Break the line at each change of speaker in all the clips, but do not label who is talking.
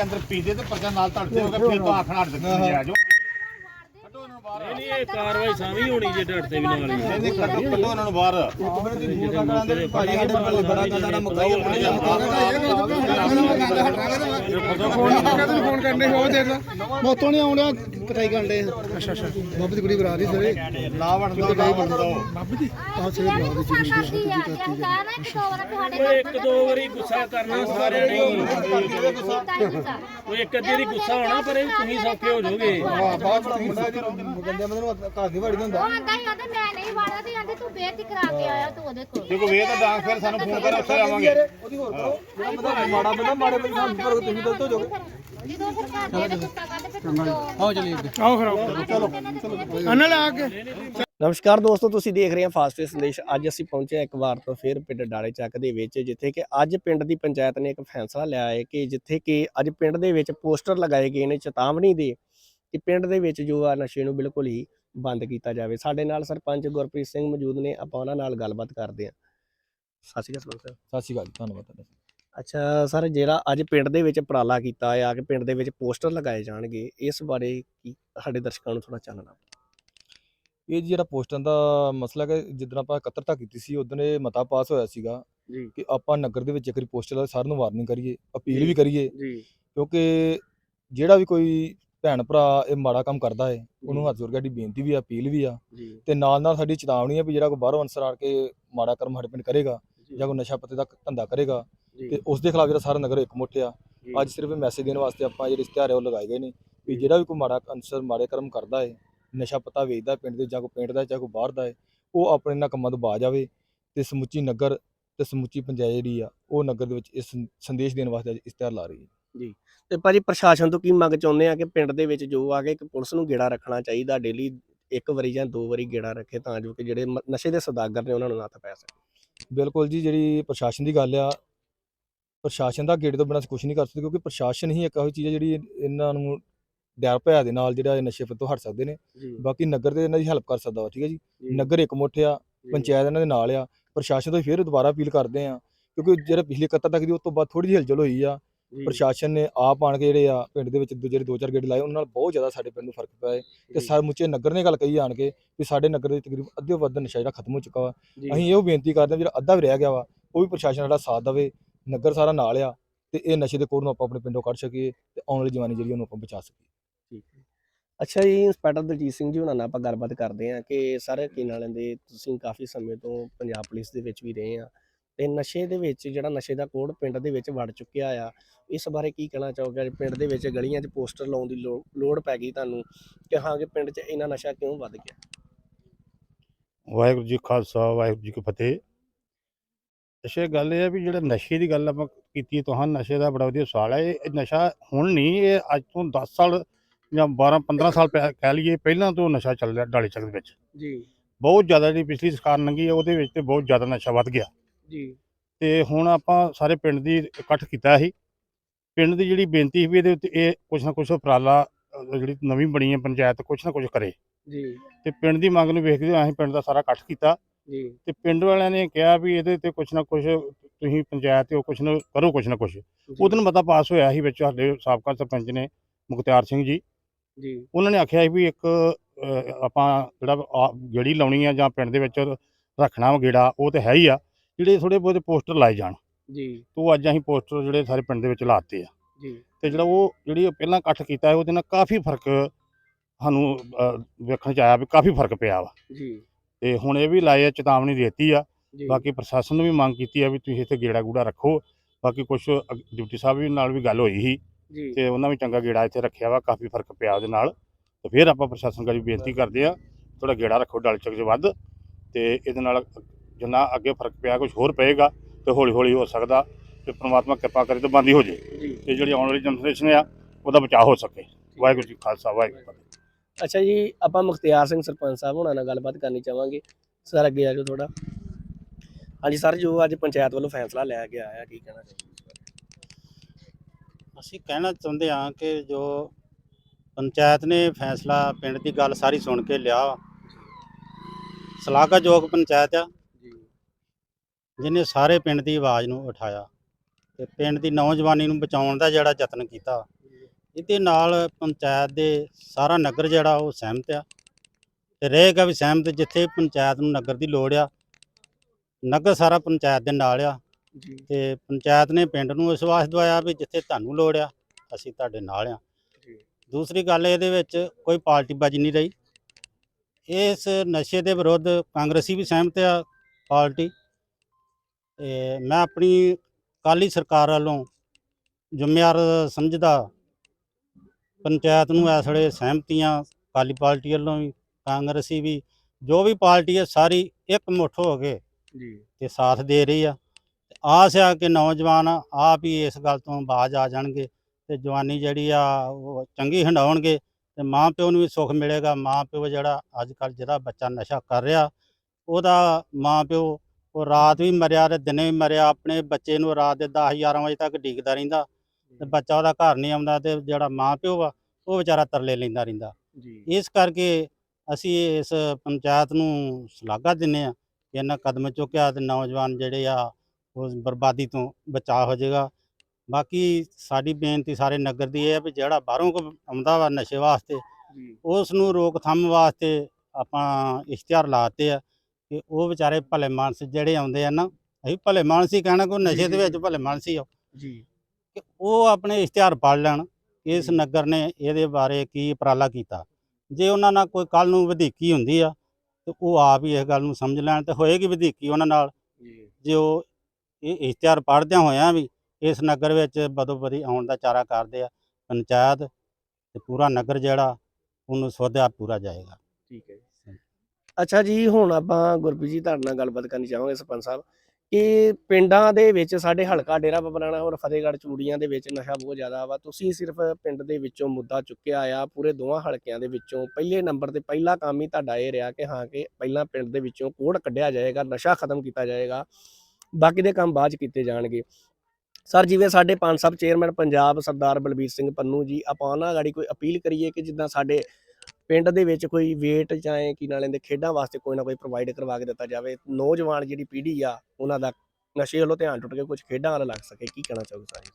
ਕੇ ਅੰਦਰ ਪੀਂਦੇ ਤੇ ਪਰਚਾ ਨਾਲ ਤੜਦੇ ਹੋ ਫਿਰ ਤਾਂ ਆਖਣਾ ਅੜ ਦਿੱਤੀ ਜਾ ਜੋ ਕੱਢੋ ਇਹਨਾਂ ਨੂੰ ਬਾਹਰ
ਨਹੀਂ ਇਹ ਕਾਰਵਾਈ ਸਾਵੀਂ ਹੋਣੀ ਜੇ ਡਰਦੇ ਵੀ ਨਾਲ ਹੀ
ਇਹਨੇ ਕੱਢੋ ਕੱਢੋ ਇਹਨਾਂ ਨੂੰ ਬਾਹਰ
ਹੋ ਮੋਤੋਂ ਨਹੀਂ ਆਉਂਦਾ ਕਟਾਈ ਕਰਨ ਦੇ ਅੱਛਾ ਅੱਛਾ। ਬਾਬੂ ਦੀ ਕੁੜੀ ਬਰਾ ਦੀ ਸਰੇ
ਨਾ ਵੜਦਾ ਨਾ ਵੜਦਾ
ਆਹ ਸਰੇ ਬਰਾ ਦੀ ਚੀਜ਼
ਓਏ ਇੱਕ ਦੋ ਵਾਰੀ ਗੁੱਸਾ ਕਰਨਾ ਸਾਰਿਆਂ ਨੇ ਹੀ। ਕੋਈ ਇੱਕ ਅੱਧੀ ਦੀ ਗੁੱਸਾ ਹੋਣਾ ਪਰ ਇਹ ਤੁਸੀਂ ਸੌਖੇ ਹੋ ਜਾਓਗੇ।
ਬਾਅਦ ਚ ਮੁੰਡਾ ਇਹਦੀ ਗੰਦੇ ਬੰਦੇ ਨੂੰ ਘਰ ਦੀ ਵੜੀ ਹੁੰਦਾ।
ਜੇ ਕੋਈ ਵੇਹ ਤਾਂ ਡਾਂਗ ਫਿਰ ਸਾਨੂੰ ਫੋਨ ਕਰ ਉੱਥੇ ਆਵਾਂਗੇ
ਉਹਦੀ ਹੋਰ ਕਰੋ ਜਿਹੜਾ ਬੰਦਾ ਮਾੜਾ ਬੰਦਾ ਮਾੜੇ ਬੰਦੇ ਸਾਨੂੰ ਕਰੋ ਤੁਸੀਂ ਗਲਤ ਹੋ ਜਾਓਗੇ
ਆਓ ਚਲੀਏ
ਆਓ ਫਿਰ। ਚਲੋ ਅਨਲ ਆ ਕੇ।
ਨਮਸਕਾਰ ਦੋਸਤੋ ਤੁਸੀਂ ਦੇਖ ਰਹੇ ਹੋ ਫਾਸਟ ਫੇਸ ਸੰਦੇਸ਼। ਅੱਜ ਅਸੀਂ ਪਹੁੰਚੇ ਹਾਂ ਇੱਕ ਵਾਰ ਤੋਂ ਫਿਰ ਪਿੰਡ ਡਾਲੇ ਚੱਕ ਦੇ ਵਿੱਚ ਜਿੱਥੇ ਕਿ ਅੱਜ ਪਿੰਡ ਦੀ ਪੰਚਾਇਤ ਨੇ ਇੱਕ ਫੈਸਲਾ ਲਿਆ ਹੈ ਕਿ ਜਿੱਥੇ ਕਿ ਅੱਜ ਪਿੰਡ ਦੇ ਵਿੱਚ ਪੋਸਟਰ ਲਗਾਏ ਗਏ ਨੇ ਚੇਤਾਵਨੀ ਦੇ ਕਿ ਪਿੰਡ ਦੇ ਵਿੱਚ ਜੋ ਆ ਨਸ਼ੇ ਨੂੰ ਬਿਲਕੁਲ ਹੀ ਬੰਦ ਕੀਤਾ ਜਾਵੇ। ਸਾਡੇ ਨਾਲ ਸਰਪੰਚ ਗੁਰਪ੍ਰੀਤ ਸਿੰਘ ਮੌਜੂਦ ਨੇ ਆਪਾਂ ਉਹਨਾਂ ਨਾਲ ਗੱਲਬਾਤ ਕਰਦੇ ਹਾਂ। ਸਤਿ ਸ਼੍ਰੀ ਅਕਾਲ ਸਾਹਿਬ।
ਸਤਿ ਸ਼੍ਰੀ ਅਕਾਲ ਧੰਨਵਾਦ ਤੁਹਾਡਾ।
ਅੱਛਾ ਸਰ ਜਿਹੜਾ ਅੱਜ ਪਿੰਡ ਦੇ ਵਿੱਚ ਉਪਰਾਲਾ ਕੀਤਾ ਆ ਕਿ ਪਿੰਡ ਦੇ ਵਿੱਚ ਪੋਸਟਰ ਲਗਾਏ ਜਾਣਗੇ ਇਸ ਬਾਰੇ ਕੀ ਸਾਡੇ ਦਰਸ਼ਕਾਂ ਨੂੰ ਥੋੜਾ ਚਾਨਣਾ?
ਇਹ ਜਿਹੜਾ ਪੋਸਟਾਂ ਦਾ ਮਸਲਾ ਹੈ ਜਿੱਦਣ ਆਪਾਂ ਇਕੱਤਰਤਾ ਕੀਤੀ ਸੀ ਉਦੋਂ ਇਹ ਮਤਾ ਪਾਸ ਹੋਇਆ ਸੀਗਾ
ਜੀ।
ਕਿ ਆਪਾਂ ਨਗਰ ਦੇ ਵਿੱਚ ਇੱਕ ਪੋਸਟਰ ਸਾਰਿਆਂ ਨੂੰ ਵਾਰਨਿੰਗ ਕਰੀਏ ਅਪੀਲ ਵੀ ਕਰੀਏ
ਜੀ।
ਕਿਉਂਕਿ ਜਿਹੜਾ ਵੀ ਕੋਈ ਭੈਣ ਭਰਾ ਇਹ ਮਾੜਾ ਕੰਮ ਕਰਦਾ ਹੈ ਉਹਨੂੰ ਹੱਥ ਜੋੜ ਕੇ ਸਾਡੀ ਬੇਨਤੀ ਵੀ ਆ ਅਪੀਲ ਵੀ ਆ
ਜੀ।
ਤੇ ਨਾਲ ਨਾਲ ਸਾਡੀ ਚੇਤਾਵਨੀ ਹੈ ਵੀ ਜਿਹੜਾ ਕੋਈ ਬਾਹਰੋਂ ਅਨਸਰ ਆ ਕੇ ਮਾੜਾ ਕਰਮ ਸਾਡੇ ਪਿੰਡ ਕਰੇਗਾ ਜਾਂ ਕੋਈ ਨਸ਼ਾ ਪੱਤੇ ਦਾ ਧੰਦਾ ਕਰੇਗਾ ਤੇ ਉਸ ਦੇ ਖਿਲਾਫ ਜਿਹੜਾ ਸਾਰਾ ਨਗਰ ਇੱਕਮੁੱਠ ਆ ਅੱਜ ਸਿਰਫ ਮੈਸੇਜ ਦੇਣ ਵਾਸਤੇ ਆਪਾਂ ਜਿਹੜੇ ਇਸ਼ਤਿਹਾਰ ਉਹ ਲਗਾਏ ਗਏ ਨੇ ਵੀ ਜਿਹੜਾ ਵੀ ਕੋਈ ਮਾੜਾ ਅਨਸਰ ਮਾੜੇ ਕਰਮ ਕਰਦਾ ਹੈ ਨਸ਼ਾ ਪਤਾ ਵੇਚਦਾ ਪਿੰਡ ਦੇ ਜਾਂ ਕੋਈ ਪਿੰਡ ਦਾ ਜਾਂ ਕੋਈ ਬਾਹਰ ਦਾ ਹੈ ਉਹ ਆਪਣੇ ਇਹਨਾਂ ਕੰਮਾਂ ਤੋਂ ਬਾਜ ਆਵੇ ਤੇ ਸਮੁੱਚੀ ਨਗਰ ਤੇ ਸਮੁੱਚੀ ਪੰਚਾਇਤ ਜਿਹੜੀ ਆ ਉਹ ਨਗਰ ਦੇ ਵਿੱਚ ਇਸ ਸੰਦੇਸ਼ ਦੇਣ ਵਾਸਤੇ ਅੱਜ ਇਸ਼ਤਿਹਾਰ ਲਾ ਰਹੀ ਹੈ।
ਤੇ ਭਾਜੀ ਪ੍ਰਸ਼ਾਸਨ ਤੋਂ ਕੀ ਮੰਗ ਚਾਹੁੰਦੇ ਆ ਕਿ ਪਿੰਡ ਦੇ ਵਿੱਚ ਜੋ ਆ ਕੇ ਇੱਕ ਪੁਲਿਸ ਨੂੰ ਗੇੜਾ ਰੱਖਣਾ ਚਾਹੀਦਾ ਡੇਲੀ ਇੱਕ ਵਾਰੀ ਜਾਂ ਦੋ ਵਾਰੀ ਗੇੜਾ ਰੱਖੇ ਤਾਂ ਜੋ ਕਿ ਜਿਹੜੇ ਨਸ਼ੇ ਦੇ ਸੌਦਾਗਰ ਨੇ ਉਹਨਾਂ ਨੂੰ ਨੱਥ ਪੈ ਸਕੇ?
ਬਿਲਕੁਲ ਜੀ ਜਿਹੜੀ ਪ੍ਰਸ਼ਾਸਨ ਦੀ ਗੱਲ ਆ ਪ੍ਰਸ਼ਾਸਨ ਦਾ ਗੇੜੇ ਤੋਂ ਬਿਨਾਂ ਕੁਝ ਨਹੀਂ ਕਰ ਸਕਦੇ ਕਿਉਂਕਿ ਪ੍ਰਸ਼ਾਸਨ ਹੀ ਇੱਕ ਇਹੋ ਚੀਜ਼ ਹੈ ਜਿਹੜੀ ਇਹਨਾਂ ਨੂੰ ਡਰ ਭਿਆ ਦੇ ਨਾਲ ਜਿਹੜਾ ਇਹ ਨਸ਼ੇ ਤੋਂ ਹਟ ਸਕਦੇ ਨੇ। ਬਾਕੀ ਨਗਰ ਦੇ ਇਹਨਾਂ ਦੀ ਹੈਲਪ ਕਰ ਸਕਦਾ ਵਾ ਠੀਕ ਹੈ ਜੀ? ਨਗਰ ਇੱਕ ਮੁੱਠ ਆ ਪੰਚਾਇਤ ਇਹਨਾਂ ਦੇ ਨਾਲ ਆ। ਪ੍ਰਸ਼ਾਸਨ ਤੋਂ ਫਿਰ ਦੁਬਾਰਾ ਅਪੀਲ ਕਰਦੇ ਆ ਕਿਉਂਕਿ ਜਿਹੜਾ ਪਿਛਲੇ ਕੱਤਾ ਤੱਕ ਦੀ ਉਸ ਤੋਂ ਬਾਅਦ ਥੋੜੀ ਜਿਹੀ ਹਲਚਲ ਹੋਈ ਆ। ਪ੍ਰਸ਼ਾਸਨ ਨੇ ਆਪ ਆਣ ਕੇ ਜਿਹੜੇ ਆ ਪਿੰਡ ਦੇ ਵਿੱਚ ਜਿਹੜੇ ਦੋ ਚਾਰ ਗੇੜੇ ਲਾਏ ਉਹਨਾਂ ਨਾਲ ਬਹੁਤ ਜ਼ਿਆਦਾ ਸਾਡੇ ਪਿੰਡ ਨੂੰ ਫ਼ਰਕ ਪਿਆ ਹੈ ਤੇ ਸਾਰੇ ਮੁੱਚੇ ਨਗਰ ਨੇ ਗੱਲ ਕਹੀ ਆਣ ਕੇ ਵੀ ਸਾਡੇ ਨਗਰ ਦੇ ਤਕਰੀਬਨ ਅੱਧੇ ਵੱਧ ਨਸ਼ਾ ਜਿਹੜਾ ਖਤਮ ਹੋ ਚੁੱਕਾ ਵਾ। ਅਸੀਂ ਇਹੋ ਬੇਨਤੀ ਕਰਦੇ ਹਾਂ ਜਿਹੜਾ ਅੱਧਾ ਵੀ ਰਹਿ ਗਿਆ ਵਾ ਉਹ ਵੀ ਪ੍ਰਸ਼ਾਸਨ ਸਾਡਾ ਸਾਥ ਦੇਵੇ। ਨਗਰ ਸਾਰਾ ਨਾਲ ਆ ਤੇ ਇਹ ਨਸ਼ੇ ਦੇ ਕੋਰ ਨੂੰ ਆਪਾਂ ਆਪਣੇ ਪਿੰਡੋਂ ਕੱਢ ਸਕੀਏ ਤੇ ਆਉਣ ਵਾਲੀ ਜਵਾਨੀ ਜਿਹੜੀ ਉਹਨੂੰ ਆਪਾਂ ਬਚਾ ਸਕੀਏ।
ਅੱਛਾ ਜੀ ਇੰਸਪੈਕਟਰ ਦਲਜੀਤ ਸਿੰਘ ਜੀ ਹੁਣਾਂ ਨਾਲ ਆਪਾਂ ਗੱਲਬਾਤ ਕਰਦੇ ਆ ਕਿ ਸਰ ਕੀ ਨਾਲ ਲੈਂਦੇ ਤੁਸੀਂ ਕਾਫੀ ਸਮੇਂ ਤੋਂ ਪੰਜਾਬ ਪੁਲਿਸ ਦੇ ਵਿੱਚ ਵੀ ਰਹੇ ਆ ਤੇ ਨਸ਼ੇ ਦੇ ਵਿੱਚ ਜਿਹੜਾ ਨਸ਼ੇ ਦਾ ਕੋਡ ਪਿੰਡ ਦੇ ਵਿੱਚ ਵੜ ਚੁੱਕਿਆ ਆ ਇਸ ਬਾਰੇ ਕੀ ਕਹਿਣਾ ਚਾਹੋਗੇ? ਪਿੰਡ ਦੇ ਵਿੱਚ ਗਲੀਆਂ 'ਚ ਪੋਸਟਰ ਲਾਉਣ ਦੀ ਲੋੜ ਪੈ ਗਈ ਤੁਹਾਨੂੰ ਕਿ ਹਾਂ ਕਿ ਪਿੰਡ 'ਚ ਇੰਨਾ ਨਸ਼ਾ ਕਿਉਂ ਵੱਧ ਗਿਆ?
ਵਾਹਿਗੁਰੂ ਜੀ ਖਾਲਸਾ ਵਾਹਿਗੁਰੂ ਜੀ ਕੀ ਫਤਿਹ। ਅੱਛਾ ਗੱਲ ਇਹ ਹੈ ਵੀ ਜਿਹੜਾ ਨਸ਼ੇ ਦੀ ਗੱਲ ਆਪਾਂ ਕੀਤੀ ਤੁਹਾਂ ਨਸ਼ੇ ਦਾ ਬੜਾ ਵਧੀਆ ਸਵਾਲ ਹੈ। ਇਹ ਨਸ਼ਾ ਹੁਣ ਨਹੀਂ ਇਹ ਅੱਜ ਤੋਂ 10 ਸਾਲ ਜਾਂ 12 15 ਸਾਲ ਪਹਿ- ਕਹਿ ਲਈਏ ਪਹਿਲਾਂ ਤੋਂ ਨਸ਼ਾ ਚੱਲ ਰਿਹਾ ਢਾਲੇ ਚੱਕ ਦੇ ਵਿੱਚ।
ਜੀ।
ਬਹੁਤ ਜ਼ਿਆਦਾ ਜਿਹੜੀ ਪਿਛਲੀ ਸਰਕਾਰ ਲੰਘੀ ਹੈ ਉਹਦੇ ਵਿੱਚ ਤੇ ਬਹੁਤ ਜ਼ਿਆਦਾ ਨਸ਼ਾ ਵੱਧ ਗਿਆ।
ਜੀ।
ਤੇ ਹੁਣ ਆਪਾਂ ਸਾਰੇ ਪਿੰਡ ਦੀ ਇਕੱਠ ਕੀਤਾ ਸੀ। ਪਿੰਡ ਦੀ ਜਿਹੜੀ ਬੇਨਤੀ ਸੀ ਵੀ ਇਹਦੇ ਉੱਤੇ ਇਹ ਕੁਛ ਨਾ ਕੁਛ ਉਪਰਾਲਾ ਅਹ ਜਿਹੜੀ ਨਵੀਂ ਬਣੀ ਹੈ ਪੰਚਾਇਤ ਕੁਛ ਨਾ ਕੁਛ ਕਰੇ।
ਜੀ।
ਤੇ ਪਿੰਡ ਦੀ ਮੰਗ ਨੂੰ ਵੇਖਦੇ ਹੋਏ ਅਸੀਂ ਪਿੰਡ ਦਾ ਸਾਰਾ ਇਕੱਠ ਕੀਤਾ।
ਜੀ।
ਤੇ ਪਿੰਡ ਵਾਲਿਆਂ ਨੇ ਕਿਹਾ ਵੀ ਇਹਦੇ ਤੇ ਕੁਛ ਨਾ ਕੁਛ ਤੁਸੀਂ ਪੰਚਾਇਤ ਤੇ ਕੁਛ ਨਾ ਕਰੋ ਕੁਛ ਨਾ ਕੁਛ। ਉਸ ਦਿਨ ਮਤਾ ਪਾਸ ਹੋਇਆ ਸੀ ਵਿੱਚ ਸਾਡੇ ਸਾਬਕਾ ਸਰਪੰਚ ਨੇ ਮੁਖਤਿਆਰ ਸਿੰਘ ਜੀ।
ਜੀ।
ਉਹਨਾਂ ਨੇ ਆਖਿਆ ਸੀ ਵੀ ਇੱਕ ਅਹ, ਆਪਾਂ ਜਿਹੜਾ ਗੇੜੀ ਲਾਉਣੀ ਆ ਜਾਂ ਪਿੰਡ ਦੇ ਵਿੱਚ ਰੱਖਣਾ ਵਾ ਗੇੜਾ ਉਹ ਤੇ ਹੈ ਹੀ ਆ ਜਿਹੜੇ ਥੋੜੇ ਬਹੁਤੇ ਪੋਸਟਰ ਲਾਏ ਜਾਣ।
ਜੀ।
ਤੋਂ ਅੱਜ ਅਸੀਂ ਪੋਸਟਰ ਜਿਹੜੇ ਸਾਰੇ ਪਿੰਡ ਦੇ ਵਿੱਚ ਲਾਤੇ ਆ।
ਜੀ।
ਤੇ ਜਿਹੜਾ ਉਹ ਜਿਹੜੀ ਉਹ ਪਹਿਲਾਂ ਇਕੱਠ ਕੀਤਾ ਹੈ ਉਹਦੇ ਨਾਲ ਕਾਫੀ ਫ਼ਰਕ ਸਾਨੂੰ ਅਹ, ਵੇਖਣ ਚ ਆਇਆ ਵੀ ਕਾਫੀ ਫ਼ਰਕ ਪਿਆ ਵਾ।
ਜੀ।
ਤੇ ਹੁਣ ਇਹ ਵੀ ਲਾਏ ਆ ਚੇਤਾਵਨੀ ਦੇਤੀ ਆ।
ਜੀ।
ਬਾਕੀ ਪ੍ਰਸ਼ਾਸਨ ਨੂੰ ਵੀ ਮੰਗ ਕੀਤੀ ਆ ਵੀ ਤੁਸੀਂ ਇੱਥੇ ਗੇੜਾ ਗੂੜਾ ਰੱਖੋ। ਬਾਕੀ ਕੁਝ ਡਿਊਟੀ ਸਾਹਿਬ ਵੀ ਨਾਲ ਵੀ ਗੱਲ ਹੋਈ ਸੀ
ਜੀ।
ਤੇ ਉਹਨਾਂ ਵੀ ਚੰਗਾ ਗੇੜਾ ਇੱਥੇ ਰੱਖਿਆ ਵਾ ਕਾਫੀ ਫ਼ਰਕ ਪਿਆ ਉਹਦੇ ਨਾਲ। ਤੇ ਫਿਰ ਆਪਾਂ ਪ੍ਰਸ਼ਾਸਨ ਕੋਲ ਬੇਨਤੀ ਕਰਦੇ ਆ ਥੋੜਾ ਗੇੜਾ ਰੱਖੋ ਡਲ ਚੱਕ 'ਚ ਵੱਧ। ਤੇ ਇਹਦੇ ਨਾਲ ਜਿੰਨਾ ਅੱਗੇ ਫ਼ਰਕ ਪਿਆ ਕੁਝ ਹੋਰ ਪਏਗਾ ਤੇ ਹੌਲੀ ਹੌਲੀ ਹੋ ਸਕਦਾ ਤੇ ਪ੍ਰਮਾਤਮਾ ਕਿਰਪਾ ਕਰੇ ਤਾਂ ਬੰਦ ਹੀ ਜੇ
ਜੀ।
ਤੇ ਜਿਹੜੀ ਆਉਣ ਵਾਲੀ ਜਨਰੇਸ਼ਨ ਆ ਉਹਦਾ ਬਚਾਅ ਹੋ ਸਕੇ। ਵਾਹਿਗੁਰੂ ਜੀ ਖਾਲਸਾ ਵਾਹਿਗੁਰੂ ਜੀ
ਅੱਛਾ ਜੀ ਆਪਾਂ ਮੁਖਤਿਆਰ ਸਿੰਘ ਸਰਪੰਚ ਸਾਹਿਬ ਹੁਣਾਂ ਨਾਲ ਗੱਲਬਾਤ ਕਰਨੀ ਚਾਹਾਂਗੇ। ਸਰ ਅੱਗੇ ਆ ਜਾਓ ਥੋੜਾ ਹਾਂਜੀ ਸਰ ਜੋ ਅੱਜ ਪੰਚਾਇਤ ਵੱਲੋਂ ਫੈਸਲਾ ਲਿਆ ਗਿਆ ਆ ਕੀ ਕਹਿਣਾ ਚਾਹੁੰਦੇ
ਅਸੀਂ ਕਹਿਣਾ ਚਾਹੁੰਦੇ ਹਾਂ ਕਿ ਜੋ ਪੰਚਾਇਤ ਨੇ ਫੈਸਲਾ ਪਿੰਡ ਦੀ ਗੱਲ ਸਾਰੀ ਸੁਣ ਕੇ ਲਿਆ ਸ਼ਲਾਘਾਯੋਗ ਪੰਚਾਇਤ ਆ।
ਜੀ।
ਜਿਹਨੇ ਸਾਰੇ ਪਿੰਡ ਦੀ ਆਵਾਜ਼ ਨੂੰ ਉਠਾਇਆ। ਤੇ ਪਿੰਡ ਦੀ ਨੌਜਵਾਨੀ ਨੂੰ ਬਚਾਉਣ ਦਾ ਜਿਹੜਾ ਯਤਨ ਕੀਤਾ। ਇਹਦੇ ਨਾਲ ਪੰਚਾਇਤ ਦੇ ਸਾਰਾ ਨਗਰ ਜਿਹੜਾ ਉਹ ਸਹਿਮਤ ਆ। ਤੇ ਰਹੇਗਾ ਵੀ ਸਹਿਮਤ ਜਿੱਥੇ ਪੰਚਾਇਤ ਨੂੰ ਨਗਰ ਦੀ ਲੋੜ ਆ। ਨਗਰ ਸਾਰਾ ਪੰਚਾਇਤ ਦੇ ਨਾਲ ਆ। ਤੇ ਪੰਚਾਇਤ ਨੇ ਪਿੰਡ ਨੂੰ ਵਿਸ਼ਵਾਸ ਦਵਾਇਆ ਵੀ ਜਿੱਥੇ ਤੁਹਾਨੂੰ ਲੋੜ ਆ ਅਸੀਂ ਤੁਹਾਡੇ ਨਾਲ ਆ। ਦੂਸਰੀ ਗੱਲ ਇਹਦੇ ਵਿੱਚ ਕੋਈ ਪਾਰਟੀਬਾਜ਼ੀ ਨਹੀਂ ਰਹੀ। ਇਸ ਨਸ਼ੇ ਦੇ ਵਿਰੁੱਧ ਕਾਂਗਰਸੀ ਵੀ ਸਹਿਮਤ ਆ ਪਾਰਟੀ। ਤੇ ਮੈਂ ਆਪਣੀ ਕਾਲੀ ਸਰਕਾਰ ਵੱਲੋਂ ਜ਼ਿੰਮੇਵਾਰ ਸਮਝਦਾ ਪੰਚਾਇਤ ਨੂੰ ਇਸ ਵੇਲੇ ਸਹਿਮਤੀਆਂ ਕਾਲੀ ਪਾਰਟੀ ਵੱਲੋਂ ਵੀ ਕਾਂਗਰਸੀ ਵੀ ਜੋ ਵੀ ਪਾਰਟੀ ਹੈ ਸਾਰੀ ਇੱਕ ਮੁੱਠ ਹੋ ਕੇ
ਜੀ।
ਤੇ ਸਾਥ ਦੇ ਰਹੀ ਆ। ਤੇ ਆਸ ਆ ਕਿ ਨੌਜਵਾਨ ਆਪ ਹੀ ਇਸ ਗੱਲ ਤੋਂ ਬਾਜ ਆ ਜਾਣਗੇ ਤੇ ਜਵਾਨੀ ਜਿਹੜੀ ਆ ਉਹ ਚੰਗੀ ਹੰਡਾਉਣਗੇ ਤੇ ਮਾਂ ਪਿਓ ਨੂੰ ਵੀ ਸੁੱਖ ਮਿਲੇਗਾ। ਮਾਂ ਪਿਓ ਜਿਹੜਾ ਅੱਜ ਕੱਲ ਜਿਹੜਾ ਬੱਚਾ ਨਸ਼ਾ ਕਰ ਰਿਹਾ ਉਹਦਾ ਮਾਂ ਪਿਓ ਉਹ ਰਾਤ ਵੀ ਮਰਿਆ ਤੇ ਦਿਨੇ ਵੀ ਮਰਿਆ ਆਪਣੇ ਬੱਚੇ ਨੂੰ ਰਾਤ ਦੇ 10 11 ਵਜੇ ਤੱਕ ਡੀਕਦਾ ਰਹਿੰਦਾ। ਤੇ ਬੱਚਾ ਉਹਦਾ ਘਰ ਨਹੀਂ ਆਉਂਦਾ ਤੇ ਜਿਹੜਾ ਮਾਂ ਪਿਓ ਆ ਉਹ ਵਿਚਾਰਾ ਤਰਲੇ ਲੈਂਦਾ ਰਹਿੰਦਾ। ਇਸ ਕਰਕੇ ਅਸੀਂ ਇਸ ਪੰਚਾਇਤ ਨੂੰ ਸ਼ਲਾਘਾ ਦਿੰਨੇ ਆ ਕਿ ਇਹਨਾਂ ਕਦਮ ਚੁੱਕਿਆ ਤੇ ਨੌਜਵਾਨ ਜਿਹੜੇ ਆ ਉਸ ਬਰਬਾਦੀ ਤੋਂ ਬਚਾਅ ਹੋ ਜਾਏਗਾ। ਬਾਕੀ ਸਾਡੀ ਬੇਨਤੀ ਸਾਰੇ ਨਗਰ ਦੀ ਇਹ ਹੈ ਵੀ ਜਿਹੜਾ ਬਾਹਰੋਂ ਕੋ ਆਉਂਦਾ ਵਾ ਨਸ਼ੇ ਵਾਸਤੇ ਉਸ ਨੂੰ ਰੋਕਥਾਮ ਵਾਸਤੇ ਆਪਾਂ ਇਸ਼ਤਿਹਾਰ ਲਾਤੇ ਆ ਕਿ ਉਹ ਵਿਚਾਰੇ ਭਲੇ ਮਾਨਸ ਜਿਹੜੇ ਆਉਂਦੇ ਆ ਨਾ ਅਸੀਂ ਭਲੇ ਮਾਨਸ ਹੀ ਕਹਿਣਾ ਕੋਈ ਨਸ਼ੇ ਦੇ ਵਿੱਚ ਭਲੇ ਮਾਨਸ ਹੀ ਆ।
ਜੀ।
ਕਿ ਉਹ ਆਪਣੇ ਇਸ਼ਤਿਹਾਰ ਪੜ੍ਹ ਲੈਣ ਇਸ ਨਗਰ ਨੇ ਇਹਦੇ ਬਾਰੇ ਕੀ ਉਪਰਾਲਾ ਕੀਤਾ। ਜੇ ਉਹਨਾਂ ਨਾਲ ਕੋਈ ਕੱਲ ਨੂੰ ਵਧੀਕੀ ਹੁੰਦੀ ਆ ਤੇ ਉਹ ਆਪ ਹੀ ਇਸ ਗੱਲ ਨੂੰ ਸਮਝ ਲੈਣ ਤੇ ਹੋਏਗੀ ਵਧੀਕੀ ਉਹਨਾਂ ਨਾਲ।
ਜੀ।
ਜੇ ਉਹ ਇਹ ਇਸ਼ਤਿਹਾਰ ਪੜ੍ਹਦਿਆਂ ਹੋਇਆਂ ਵੀ ਇਸ ਨਗਰ ਵਿੱਚ ਬਦੋ ਬਦੀ ਆਉਣ ਦਾ ਚਾਰਾ ਕਰਦੇ ਆ ਪੰਚਾਇਤ ਤੇ ਪੂਰਾ ਨਗਰ ਜਿਹੜਾ ਉਹਨੂੰ ਸੋਧਿਆ ਪੂਰਾ ਜਾਏਗਾ।
ਠੀਕ ਹੈ ਜੀ। ਅੱਛਾ ਜੀ ਹੁਣ ਆਪਾਂ ਗੁਰਪ੍ਰੀਤ ਜੀ ਤੁਹਾਡੇ ਨਾਲ ਗੱਲਬਾਤ ਕਰਨੀ ਚਾਹਾਂਗੇ ਸਰਪੰਚ ਸਾਹਿਬ। ਕਿ ਪਿੰਡਾਂ ਦੇ ਵਿੱਚ ਸਾਡੇ ਹਲਕਾ ਡੇਰਾ ਬਾਬਾ ਔਰ ਫਤਿਹਗੜ੍ਹ ਚੂੜੀਆਂ ਦੇ ਵਿੱਚ ਨਸ਼ਾ ਬਹੁਤ ਜ਼ਿਆਦਾ ਵਾ। ਤੁਸੀਂ ਸਿਰਫ ਪਿੰਡ ਦੇ ਵਿੱਚੋਂ ਮੁੱਦਾ ਚੁੱਕਿਆ ਆ, ਪੂਰੇ ਦੋਵਾਂ ਹਲਕਿਆਂ ਦੇ ਵਿੱਚੋਂ। ਪਹਿਲੇ ਨੰਬਰ ਤੇ ਪਹਿਲਾ ਕੰਮ ਹੀ ਤੁਹਾਡਾ ਇਹ ਰਿਹਾ ਕਿ ਹਾਂ ਕਿ ਪਹਿਲਾਂ ਪਿੰਡ ਦੇ ਵਿੱਚੋਂ ਕੋੜ ਕੱਢਿਆ ਜਾਏਗਾ, ਨਸ਼ਾ ਖਤਮ ਕੀਤਾ ਜਾਏਗਾ। ਬਾਕੀ ਦੇ ਕੰਮ ਬਾਅਦ 'ਚ ਕੀਤੇ ਜਾਣਗੇ। ਸਰ, ਜਿਵੇਂ ਸਾਡੇ ਪੰਜ ਸਾਹਿਬ ਚੇਅਰਮੈਨ ਪੰਜਾਬ ਸਰਦਾਰ ਬਲਬੀਰ ਸਿੰਘ ਪੰਨੂ ਜੀ, ਆਪਾਂ ਉਹਨਾਂ ਗਾੜੀ ਕੋਈ ਅਪੀਲ ਕਰੀਏ ਕਿ ਜਿੱਦਾਂ ਸਾਡੇ ਪਿੰਡ ਦੇ ਵਿੱਚ ਕੋਈ ਵੇਟ ਚਾਹੇ ਕੀ ਨਾਲੇ ਦੇ ਖੇਡਾਂ ਵਾਸਤੇ ਕੋਈ ਨਾ ਕੋਈ ਪ੍ਰੋਵਾਈਡ ਕਰਵਾ ਕੇ ਦਿੱਤਾ ਜਾਵੇ ਨੌਜਵਾਨ ਜਿਹੜੀ ਪੀੜ੍ਹੀ ਆ ਉਹਨਾਂ ਦਾ ਨਸ਼ੇ ਵੱਲੋਂ ਧਿਆਨ ਟੁੱਟ ਕੇ ਕੁਝ ਖੇਡਾਂ ਵੱਲ ਲੱਗ ਸਕੇ ਕੀ ਕਹਿਣਾ ਚਾਹੋਗੇ ਸਰ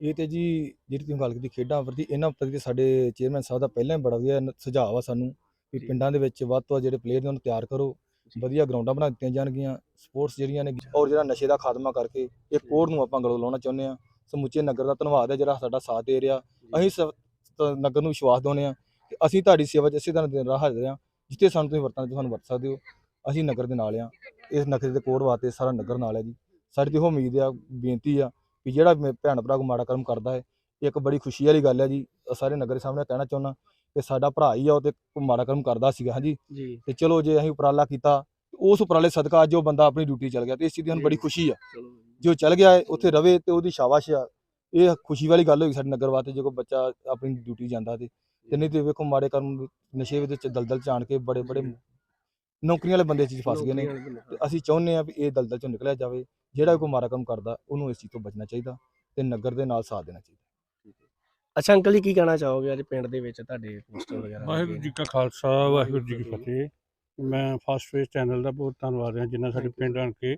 ਇਹ ਤੇ ਜੀ ਜਿਹੜੀ ਤੁਸੀਂ ਗੱਲ ਕੀਤੀ ਖੇਡਾਂ ਪ੍ਰਤੀ ਇਹਨਾਂ ਪ੍ਰਤੀ ਸਾਡੇ ਚੇਅਰਮੈਨ ਸਾਹਿਬ ਦਾ ਪਹਿਲਾਂ ਹੀ ਬੜਾ ਵਧੀਆ ਨ- ਸੁਝਾਅ ਆ ਸਾਨੂੰ ਕਿ
ਜੀ।
ਪਿੰਡਾਂ ਦੇ ਵਿੱਚ ਵੱਧ ਤੋਂ ਵੱਧ ਜਿਹੜੇ ਪਲੇਅਰ ਨੇ ਉਹਨੂੰ ਤਿਆਰ ਕਰੋ
ਜੀ।
ਵਧੀਆ ਗਰਾਊਂਡਾਂ ਬਣਾ ਦਿੱਤੀਆਂ ਜਾਣਗੀਆਂ ਸਪੋਰਟਸ ਜਿਹੜੀਆਂ ਨੇ ਔਰ ਜਿਹੜਾ ਨਸ਼ੇ ਦਾ ਖਾਤਮਾ ਕਰਕੇ ਇਹ ਕੋਡ ਨੂੰ ਆਪਾਂ ਗਲੋਂ ਲਾਉਣਾ ਚਾਹੁੰਦੇ ਆ ਸਮੁੱਚੇ ਨਗਰ ਦਾ ਧੰਨਵਾਦ ਹੈ ਜਿਹੜਾ ਸਾਡਾ ਸਾਥ ਦੇ ਰਿਹਾ ਅਸੀਂ ਨਗਰ ਨੂੰ ਵਿਸ਼ਵਾਸ ਦਿਵਾਉਂਦੇ ਆ ਕਿ ਅਸੀਂ ਤੁਹਾਡੀ ਸੇਵਾ 'ਚ ਇਸੇ ਤਰ੍ਹਾਂ ਦਿਨ ਰਾਹ ਹਾਜ਼ਰ ਆ ਜਿੱਥੇ ਸਾਨੂੰ ਤੁਸੀਂ ਵਰਤਣਾ ਤੇ ਸਾਨੂੰ ਵਰਤ ਸਕਦੇ ਹੋ। ਅਸੀਂ ਨਗਰ ਦੇ ਨਾਲ ਆ ਇਸ ਨਗਰ ਦੇ ਕੋਡ ਵਾਸਤੇ ਸਾਰਾ ਨਗਰ ਨਾਲ ਹੈ ਜੀ। ਸਾਡੀ ਤੇ ਉਮੀਦ ਆ ਬੇਨਤੀ ਆ ਕਿ ਜਿਹੜਾ ਭੈਣ ਭਰਾ ਕੋ ਮਾੜਾ ਕਰਮ ਕਰਦਾ ਹੈ ਇੱਕ ਬੜੀ ਖੁਸ਼ੀ ਵਾਲੀ ਗੱਲ ਹੈ ਜੀ। ਸਾਰੇ ਨਗਰ ਦੇ ਸਾਹਮਣੇ ਕਹਿਣਾ ਚਾਹੁੰਦਾ ਕਿ ਸਾਡਾ ਭਰਾ ਹੀ ਆ ਉਹ ਤੇ ਮਾੜਾ ਕਰਮ ਕਰਦਾ ਸੀਗਾ ਹਾਂਜੀ।
ਜੀ।
ਤੇ ਚਲੋ ਜੇ ਅਸੀਂ ਉਪਰਾਲਾ ਕੀਤਾ ਉਸ ਉਪਰਾਲੇ ਸਦਕਾ ਅੱਜ ਉਹ ਬੰਦਾ ਆਪਣੀ ਡਿਊਟੀ ਚਲ ਗਿਆ ਤੇ ਇਸ ਚੀਜ਼ ਦੀ ਸਾਨੂੰ ਬੜੀ ਖੁਸ਼ੀ ਆ। ਜੋ। ਚਲ ਗਿਆ ਹੈ ਉੱਥੇ ਰਵੇ ਤੇ ਉਹਦੀ ਸ਼ਾਬਾਸ਼ ਆ। ਇਹ ਖੁਸ਼ੀ ਵਾਲੀ ਗੱਲ ਹੋਈ ਸਾਡੇ ਨਗਰ ਵਾਸਤੇ ਜੇ ਕੋਈ ਬੱਚਾ ਆਪਣੀ ਡਿਊਟੀ ਜਾਂਦਾ ਤੇ। ਤੇ ਨਹੀਂ ਤੇ ਵੇਖੋ ਮਾੜੇ ਕਰਮ ਨਸ਼ੇ ਵਿੱਚ ਦਲਦਲ ਚ ਆਣ ਕੇ ਬੜੇ ਬੜੇ ਨੌਕਰੀਆਂ ਵਾਲੇ ਬੰਦੇ ਚ ਫਸ ਗਏ ਨੇ। ਤੇ ਅਸੀਂ ਚਾਹੁੰਦੇ ਆ ਵੀ ਇਹ ਦਲਦਲ ਚੋਂ ਨਿਕਲਿਆ ਜਾਵੇ ਜਿਹੜਾ ਕੋਈ ਮਾੜਾ ਕੰਮ ਕਰਦਾ ਉਹਨੂੰ ਇਸ ਚੀਜ਼ ਤੋਂ ਬਚਣਾ ਚਾਹੀਦਾ ਤੇ ਨਗਰ ਦੇ ਨਾਲ ਸਾਥ ਦੇਣਾ ਚਾਹੀਦਾ।
ਅੱਛਾ ਅੰਕਲ ਜੀ ਕੀ ਕਹਿਣਾ ਚਾਹੋਗੇ ਅੱਜ ਪਿੰਡ ਦੇ ਵਿੱਚ ਤੁਹਾਡੇ ਪੋਸਟਰ ਵਗੈਰਾ
ਵਾਹਿਗੁਰੂ ਜੀ ਕਾ ਖਾਲਸਾ ਵਾਹਿਗੁਰੂ ਜੀ ਕੀ ਫਤਿਹ। ਮੈਂ ਫਸਟ ਫੇਸ ਚੈਨਲ ਦਾ ਬਹੁਤ ਧੰਨਵਾਦ ਹਾਂ ਜਿਨ੍ਹਾਂ ਸਾਡੇ ਪਿੰਡ ਆਣ ਕੇ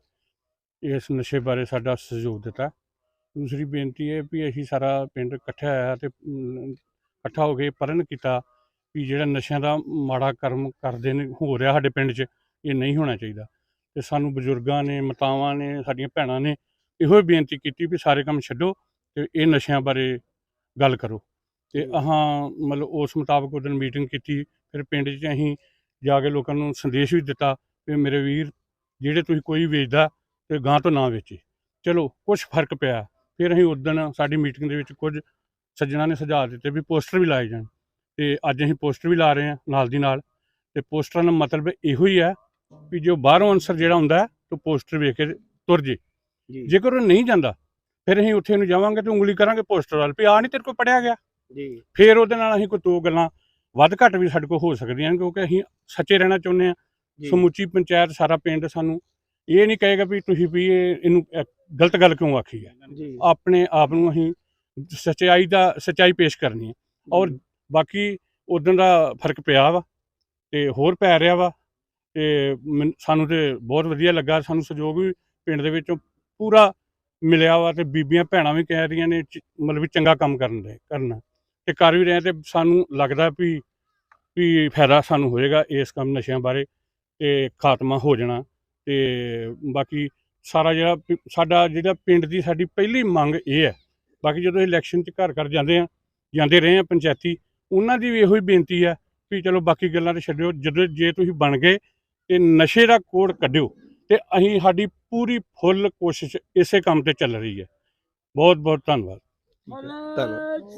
ਇਸ ਨਸ਼ੇ ਬਾਰੇ ਸਾਡਾ ਸਹਿਯੋਗ ਦਿੱਤਾ। ਦੂਸਰੀ ਬੇਨਤੀ ਹੈ ਵੀ ਅਸੀਂ ਸਾਰਾ ਪਿੰਡ ਇਕੱਠਾ ਆਇਆ ਤੇ ਇਕੱਠਾ ਹੋ ਕੇ ਪਰਨ ਕੀਤਾ ਵੀ ਜਿਹੜਾ ਨਸ਼ਿਆਂ ਦਾ ਮਾੜਾ ਕਰਮ ਕਰਦੇ ਨੇ ਹੋ ਰਿਹਾ ਸਾਡੇ ਪਿੰਡ 'ਚ ਇਹ ਨਹੀਂ ਹੋਣਾ ਚਾਹੀਦਾ। ਤੇ ਸਾਨੂੰ ਬਜ਼ੁਰਗਾਂ ਨੇ ਮਾਤਾਵਾਂ ਨੇ ਸਾਡੀਆਂ ਭੈਣਾਂ ਨੇ ਇਹੋ ਹੀ ਬੇਨਤੀ ਕੀਤੀ ਵੀ ਸਾਰੇ ਕੰਮ ਛੱਡੋ ਤੇ ਇਹ ਨਸ਼ਿਆਂ ਬਾਰੇ ਗੱਲ ਕਰੋ। ਤੇ ਅਹਾਂ ਮਤਲਬ ਉਸ ਮੁਤਾਬਕ ਉਹ ਦਿਨ ਮੀਟਿੰਗ ਕੀਤੀ ਫਿਰ ਪਿੰਡ 'ਚ ਅਸੀਂ ਜਾ ਕੇ ਲੋਕਾਂ ਨੂੰ ਸੰਦੇਸ਼ ਵੀ ਦਿੱਤਾ ਵੀ ਮੇਰੇ ਵੀਰ ਜਿਹੜੇ ਤੁਸੀਂ ਕੋਈ ਵੇਚਦਾ ਤੇ ਗਾਂ ਤੋਂ ਨਾ ਵੇਚੇ। ਚਲੋ ਕੁਝ ਫ਼ਰਕ ਪਿਆ ਫਿਰ ਅਸੀਂ ਉਸ ਦਿਨ ਸਾਡੀ ਮੀਟਿੰਗ ਦੇ ਵਿੱਚ ਕੁਝ ਸੱਜਣਾ ਨੇ ਸੁਝਾਅ ਦਿੱਤੇ ਵੀ ਪੋਸਟਰ ਵੀ ਲਾਏ ਜਾਣ। ਤੇ ਅੱਜ ਅਸੀਂ ਪੋਸਟਰ ਵੀ ਲਾ ਰਹੇ ਹਾਂ ਨਾਲ ਦੀ ਨਾਲ। ਤੇ ਪੋਸਟਰਾਂ ਦਾ ਮਤਲਬ ਇਹੋ ਹੀ ਹੈ ਵੀ ਜੋ ਬਾਹਰੋਂ ਅਨਸਰ ਜਿਹੜਾ ਹੁੰਦਾ ਤਾਂ ਪੋਸਟਰ ਵੇਖ ਕੇ ਤੁਰ ਜੇ। ਜੇਕਰ ਉਹ ਨਹੀਂ ਜਾਂਦਾ ਫਿਰ ਅਸੀਂ ਉੱਥੇ ਨੂੰ ਜਾਵਾਂਗੇ ਤੇ ਉਂਗਲੀ ਕਰਾਂਗੇ ਪੋਸਟਰ ਵੱਲ ਵੀ ਆ ਨਹੀਂ ਤੇਰੇ ਕੋਲ ਪੜਿਆ ਗਿਆ।
ਜੀ।
ਫਿਰ ਉਹਦੇ ਨਾਲ ਅਸੀਂ ਕੋਈ ਦੋ ਗੱਲਾਂ ਵੱਧ ਘੱਟ ਵੀ ਸਾਡੇ ਕੋਲ ਹੋ ਸਕਦੀਆਂ ਕਿਉਂਕਿ ਅਸੀਂ ਸੱਚੇ ਰਹਿਣਾ ਚਾਹੁੰਦੇ ਹਾਂ।
ਜੀ।
ਸਮੁੱਚੀ ਪੰਚਾਇਤ ਸਾਰਾ ਪਿੰਡ ਸਾਨੂੰ ਇਹ ਨਹੀਂ ਕਹੇਗਾ ਵੀ ਤੁਸੀਂ ਵੀ ਇਹ ਇਹਨੂੰ ਗਲਤ ਗੱਲ ਕਿਉਂ ਆਖੀ ਹੈ। ਆਪਣੇ ਆਪ ਨੂੰ ਅਸੀਂ ਸੱਚਾਈ ਦਾ ਸੱਚਾਈ ਪੇਸ਼ ਕਰਨੀ ਹੈ। ਔਰ ਬਾਕੀ ਉਦੋਂ ਦਾ ਫ਼ਰਕ ਪਿਆ ਵਾ ਤੇ ਹੋਰ ਪੈ ਰਿਹਾ ਵਾ ਤੇ ਸਾਨੂੰ ਤੇ ਬਹੁਤ ਵਧੀਆ ਲੱਗਾ। ਸਾਨੂੰ ਸਹਿਯੋਗ ਵੀ ਪਿੰਡ ਦੇ ਵਿੱਚੋਂ ਪੂਰਾ ਮਿਲਿਆ ਵਾ ਤੇ ਬੀਬੀਆਂ ਭੈਣਾਂ ਵੀ ਕਹਿ ਰਹੀਆਂ ਨੇ ਮਤਲਬ ਵੀ ਚੰਗਾ ਕੰਮ ਕਰਨ ਦੇ ਕਰਨਾ। ਤੇ ਕਰ ਵੀ ਰਹੇ ਤੇ ਸਾਨੂੰ ਲੱਗਦਾ ਵੀ ਵੀ ਫਾਇਦਾ ਸਾਨੂੰ ਹੋਏਗਾ ਇਸ ਕੰਮ ਨਸ਼ਿਆਂ ਬਾਰੇ ਤੇ ਖਾਤਮਾ ਹੋ ਜਾਣਾ। ਤੇ ਬਾਕੀ ਸਾਰਾ ਜਿਹੜਾ ਸਾਡਾ ਜਿਹੜਾ ਪਿੰਡ ਦੀ ਸਾਡੀ ਪਹਿਲੀ ਮੰਗ ਇਹ ਹੈ ਬਾਕੀ ਜਦੋਂ ਇਲੈਕਸ਼ਨ 'ਚ ਘਰ ਘਰ ਜਾਂਦੇ ਆ ਜਾਂਦੇ ਰਹੇ ਆ ਪੰਚਾਇਤੀ ਉਹਨਾਂ ਦੀ ਵੀ ਇਹੋ ਹੀ ਬੇਨਤੀ ਹੈ ਵੀ ਚਲੋ ਬਾਕੀ ਗੱਲਾਂ ਤੇ ਛੱਡਿਓ ਜਦੋਂ ਜੇ ਤੁਸੀਂ ਬਣ ਗਏ ਤੇ ਨਸ਼ੇ ਦਾ ਕੋਡ ਕੱਢਿਓ ਤੇ ਅਸੀਂ ਸਾਡੀ ਪੂਰੀ ਫੁੱਲ ਕੋਸ਼ਿਸ਼ ਇਸੇ ਕੰਮ ਤੇ ਚੱਲ ਰਹੀ ਹੈ। ਬਹੁਤ ਬਹੁਤ ਧੰਨਵਾਦ।
ਧੰਨਵਾਦ।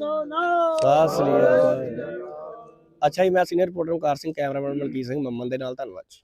ਸਤਿ ਸ੍ਰੀ ਅਕਾਲ। ਅੱਛਾ ਜੀ ਮੈਂ senior reporter Omkar Singh cameraman Malkit Singh Mamman ਦੇ ਨਾਲ ਧੰਨਵਾਦ ਜੀ।